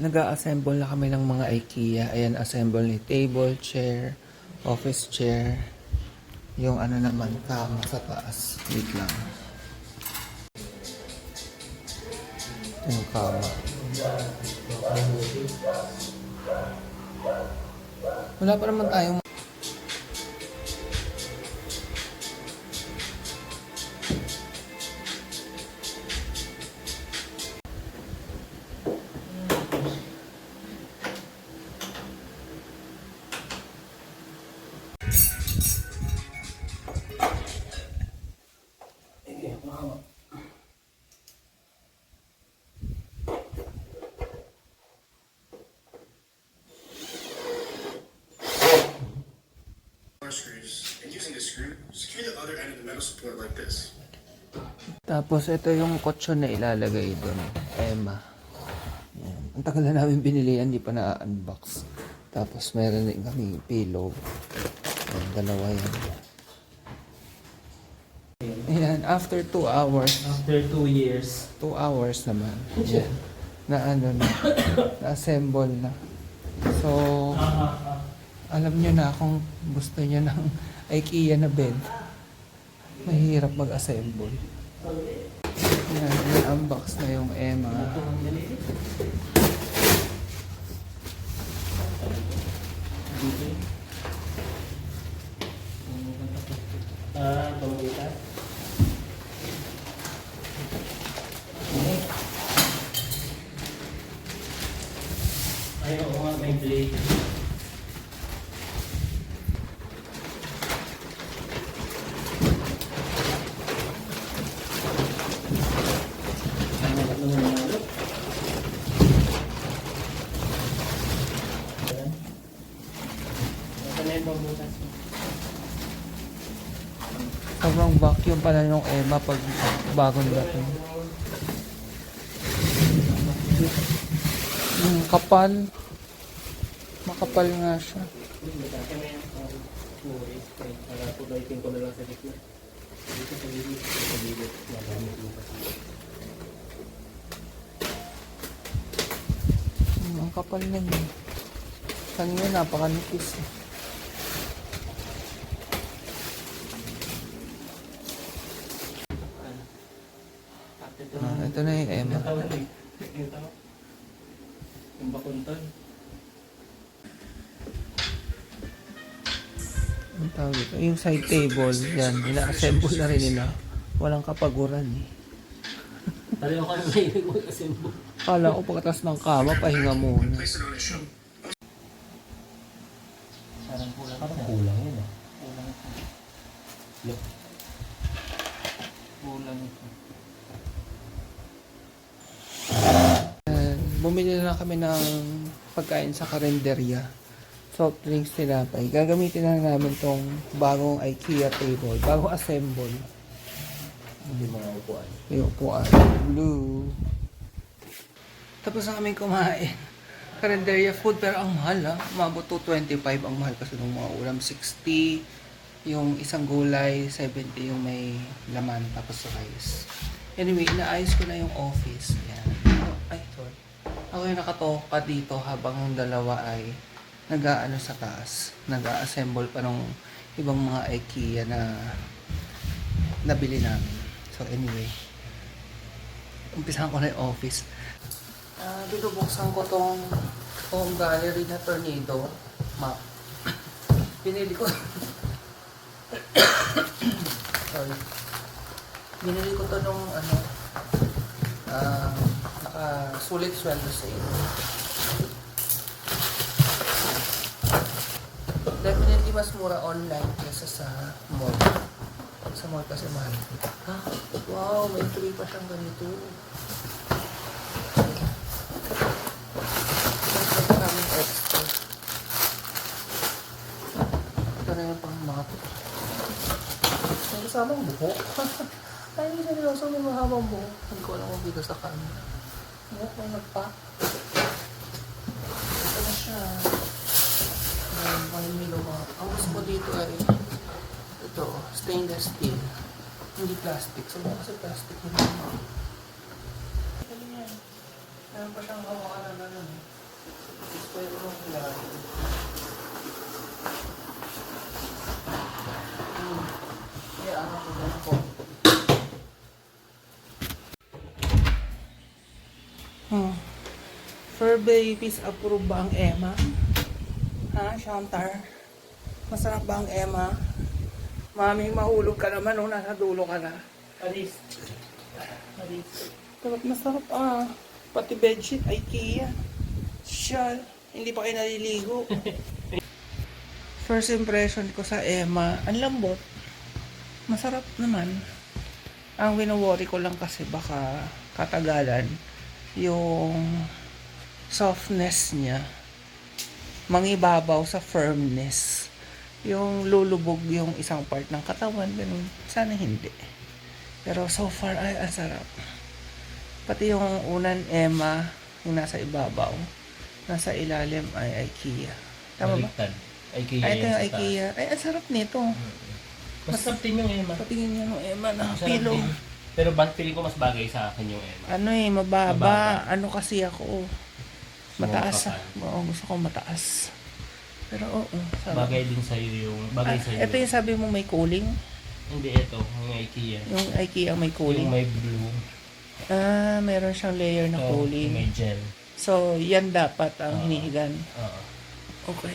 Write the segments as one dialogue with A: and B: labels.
A: nag-assemble na kami ng mga IKEA. Ayan, assemble ni table, chair, office chair. Yung ano naman, kama sa taas. Wait lang. Ito yung kama. Wala pa naman tayong
B: Screws, and using a screw, secure the other end of the metal support like this.
A: Tapos ito yung kutsyon na ilalagay doon. Emma. Yan. Ang tagal na namin binili yan, hindi pa na-unbox. Tapos meron din kami pillow. Yan, dalawa yan. Ayan, after 2 hours,
C: After two years.
A: 2 hours naman. Yan. Na ano na, na-assemble na. So,
C: Ah,
A: alam nyo na kung gusto nyo ng IKEA na bed. Mahirap mag-assemble. Yan, unbox na yung Emma.
C: Ah, pamilitan. Ay, oo nga, may blade. Ano ba naman yung ano? Ayan. Yung pambutas.
A: Sobrang vacuum pala yung Emma pag bagong dating. Yung kapal. Makapal nga siya.
C: Mo.
A: Hmm, ang kapal na yun. Kanina napakanipis eh.
C: At ito
A: Ah, ito na yung Emma.
C: Yung tawag eh. Yung tawag. Yung bakuntan.
A: Ang tawag ito. Yung side table, yan. Ina-assemble na rin nila. Walang kapaguran eh.
C: Pareho kayo mahilig mag-assemble.
A: Kala ko pagkatas ng kama, pahinga muna.
C: Parang kulang. Parang kulang yun ah. Kulang ito. Look. Kulang ito.
A: Uh, bumili na kami ng pagkain sa karinderya. Soft drinks tinapay. Gagamitin na namin tong bagong IKEA table. Bagong assemble.
C: Hindi mga upuan.
A: Yung upuan. Blue. Tapos na kaming kumain. Karinderya food pero ang mahal ha. Umabot to 25 ang mahal kasi ng mga ulam. 60 yung isang gulay, 70 yung may laman tapos rice. Anyway, inaayos ko na yung office. Yan. Ay, sorry. Ako yung nakatoka dito habang yung dalawa ay nag-aano sa taas. Nag-assemble pa ng ibang mga IKEA na nabili namin. So anyway, umpisahan ko na yung office. Ah, dito buksan ko tong home gallery na tornado map. Binili ko. Sorry. Binili ko to nung ano, ah, naka-sulit sweldo sa iyo. Definitely mas mura online kaysa sa mall. Sa mall kasi mahal. Ha? Wow, may free pa siyang ganito. Kami extra. Ito na yung pang mga May kasamang buhok. Ay, hindi seryoso may mahabang buhok. Hindi ko alam kung dito sa camera. Buhok may nagpa. Ito na siya. Ayan, may milo mga. Ang gusto ko dito ay ito, stainless steel. Hindi plastic. So, kasi plastic yun. Galing yan. Meron pa siyang hawakan na gano'n. pwede mong hilahin. Hmm. Kaya ano ko. Hmm. Fur babies, approve ba ang Emma? Ha, Shantar? Masarap ba ang Emma? Mami, mahulog ka naman nung nasa dulo ka na.
C: Alis. Alis.
A: Sarap na sarap ah. Pati bedsheet, IKEA. Shal, hindi pa kayo naliligo. First impression ko sa Emma, ang lambot. Masarap naman. Ang wino-worry ko lang kasi baka katagalan yung softness niya mangibabaw sa firmness. Yung lulubog yung isang part ng katawan, ganun. Sana hindi. Pero so far ay ang sarap. Pati yung unan Emma, yung nasa ibabaw, nasa ilalim ay IKEA. Tama ba?
C: Baliktad. IKEA
A: Ay, ito
C: yan
A: yung IKEA. Ay, ang sarap nito.
C: taas. Mas saptin yung Emma.
A: Patingin niyo ng Emma na
C: Masarap din. Pero bang feeling ko mas bagay sa akin yung Emma.
A: Ano eh, mababa.
C: Mababa.
A: Ano kasi ako. Mataas. ah. Oo, gusto ko mataas. Pero oo, sarap.
C: Bagay din sa'yo yung... Bagay
A: Ah,
C: sa'yo.
A: ito yung sabi mo may cooling.
C: Hindi, ito. Yung IKEA.
A: Yung IKEA may cooling.
C: Yung may blue.
A: Ah, meron siyang layer na
C: Ito,
A: cooling.
C: May gel.
A: So, yan dapat ang
C: Oo.
A: hinihigan.
C: Oo.
A: Okay.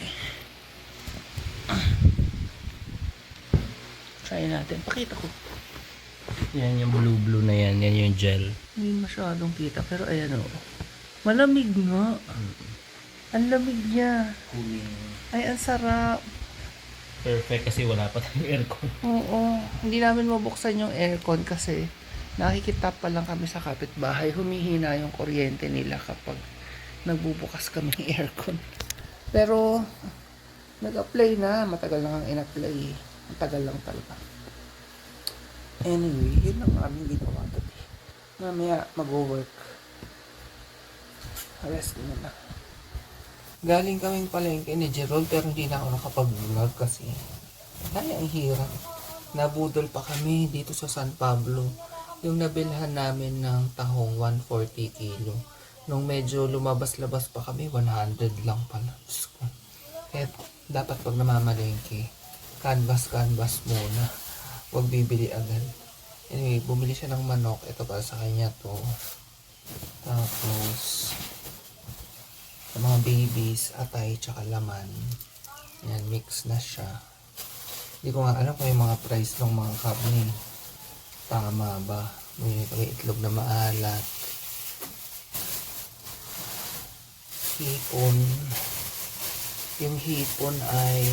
A: Try natin. Pakita ko.
C: Yan yung blue-blue na yan. Yan yung gel.
A: Hindi masyadong kita. Pero ayan o. Malamig nga. Ang lamig niya.
C: Cooling.
A: Ay, ang sarap.
C: Perfect kasi wala pa tayong aircon.
A: Oo. Hindi namin mabuksan yung aircon kasi nakikita pa lang kami sa kapitbahay. Humihina yung kuryente nila kapag nagbubukas kami ng aircon. Pero, nag-apply na. Matagal na kang in-apply. Matagal lang talaga. Anyway, yun ang aming ginawa today. Mamaya mag-work. Rest muna. Galing kaming palengke ni Gerald pero hindi na ako nakapag-vlog kasi ay ang hirap. Nabudol pa kami dito sa San Pablo. Yung nabilhan namin ng tahong 140 kilo. Nung medyo lumabas-labas pa kami, 100 lang pala. Kaya dapat pag namamalengke, canvas-canvas muna. Huwag bibili agad. Anyway, bumili siya ng manok. Ito para sa kanya to. Tapos, sa mga babies, atay, tsaka laman. Yan, mix na siya. Hindi ko nga alam kung yung mga price ng mga karne. Tama ba? Kami itlog na maalat. Hipon. Yung hipon ay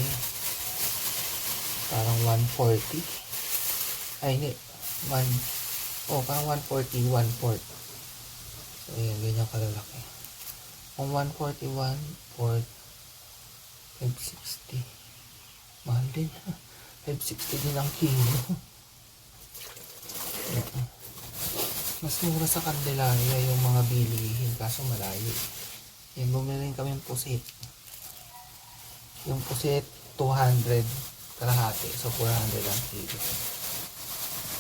A: parang 140. Ay, hindi. 1, oh, parang 140, 1 fourth. So, ayan, ganyan kalalaki. Kung 141, port 560. Mahal din. 560 din ang kilo. Mas mura sa Candelaria yung mga bilihin kaso malayo. Yan, bumili rin kami ng pusit. Yung pusit, 200 kalahati. So, 400 ang kilo.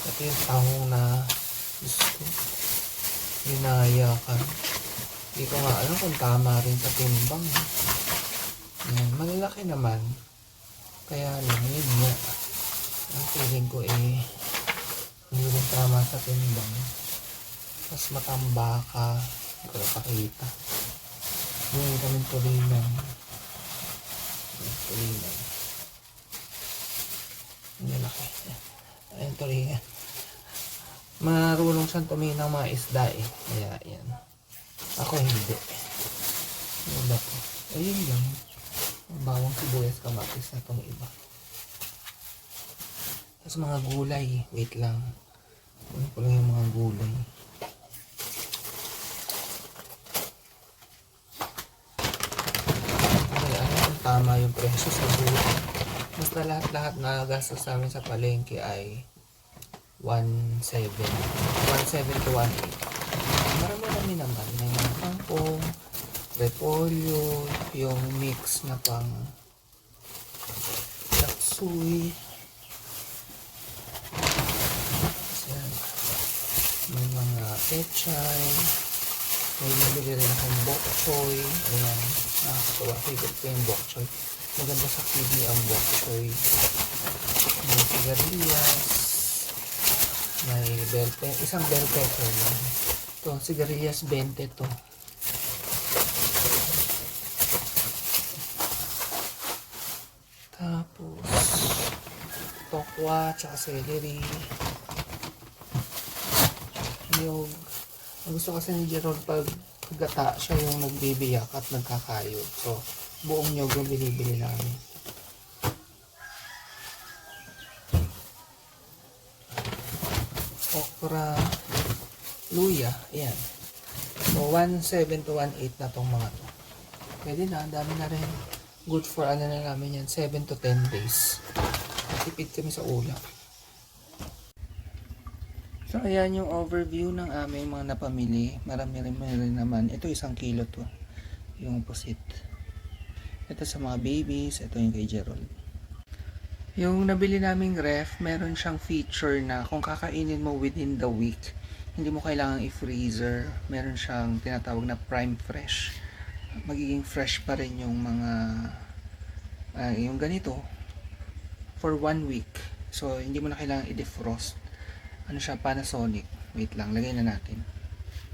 A: Ito yung tahong na gusto. Ginaya ka. Hindi ko nga alam kung tama rin sa timbang. Yan, malalaki naman. Kaya lang, yun nga. Ang feeling ko eh, hindi rin tama sa timbang. Mas matamba ka. Hindi ko napakita. Hindi kami tulinan. Tulinan. Ang laki. Ayun, tulinan. Marunong siyang tumingin ng mga isda eh. Kaya yan. Ako hindi. Ano ba to? Ayun lang. Ang bawang sibuyas kamatis na itong iba. Tapos mga gulay. Wait lang. Ano ko lang yung mga gulay. Okay, ano kung tama yung presyo sa gulay. Basta lahat-lahat na gastos namin sa palengke ay 1.7. 1.7 to 1.8. Marami-rami naman. May mga kangkong, repolyo, yung mix na pang laksuy. May mga pechay. May nabili rin akong bok choy. Ayan. nakakatawa. Favorite ko yung bok choy. Maganda sa kidney ang bok choy. May sigarilyas. May bell pepper. Isang bell pepper lang. Ito, sigarilyas 20 to. Tapos, tokwa, tsaka celery. Yung, ang gusto kasi ni Gerald pag gata siya yung nagbibiyak at nagkakayod. So, buong nyog yung binibili namin. Okra, luya, ayan. So, 1.7 to 1.8 na tong mga to. Pwede na, ang dami na rin. Good for ano na namin yan, 7 to 10 days. Tipid kami sa ulam. So, ayan yung overview ng aming mga napamili. Marami rin rin naman. Ito isang kilo to. Yung pusit. Ito sa mga babies. Ito yung kay Gerald. Yung nabili naming ref, meron siyang feature na kung kakainin mo within the week, hindi mo kailangang i-freezer. Meron siyang tinatawag na prime fresh. Magiging fresh pa rin yung mga ah, yung ganito for one week. So, hindi mo na kailangang i-defrost ano siya, Panasonic. Wait lang, lagay na natin.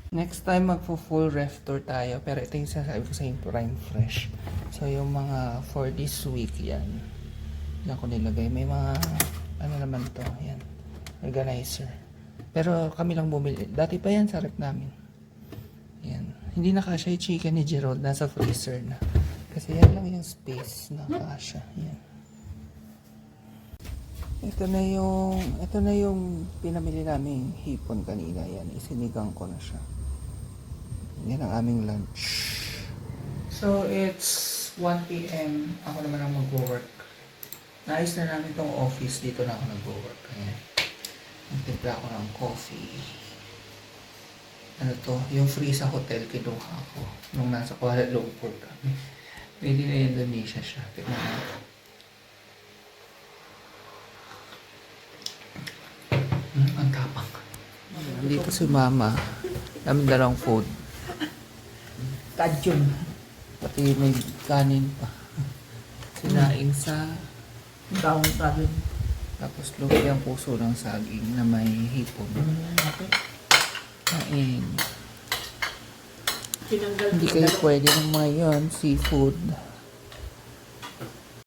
A: Next time, magpo-full ref tour tayo. Pero ito yung sasabi ko sa inyo, Prime Fresh. So, yung mga for this week, yan. Yan ko nilagay. May mga, ano naman to, yan. Organizer. Pero kami lang bumili. Dati pa yan sa ref namin. Yan. Hindi na kasha yung chicken ni Gerald. Nasa freezer na. Kasi yan lang yung space na kasha. Yan. Ito na yung ito na yung pinamili naming hipon kanina yan. Isinigang ko na siya. Yan ang aming lunch. So it's 1 p.m. Ako naman ang mag-work. Naayos na namin tong office. Dito na ako nag-work. Ayan. Nagtimpla ako ng coffee. Ano to? Yung free sa hotel kinuha ko. Nung nasa Kuala Lumpur kami. Pwede na Indonesia siya. Tignan. Hmm, ang tapang. Dito si mama. Namin dalang food.
C: Kajun.
A: Pati may kanin pa. Sinaing sa...
C: Daong
A: Tapos lumpiang puso ng saging na may hipon. Kain. Hindi kayo pwede ng mga yun. Seafood.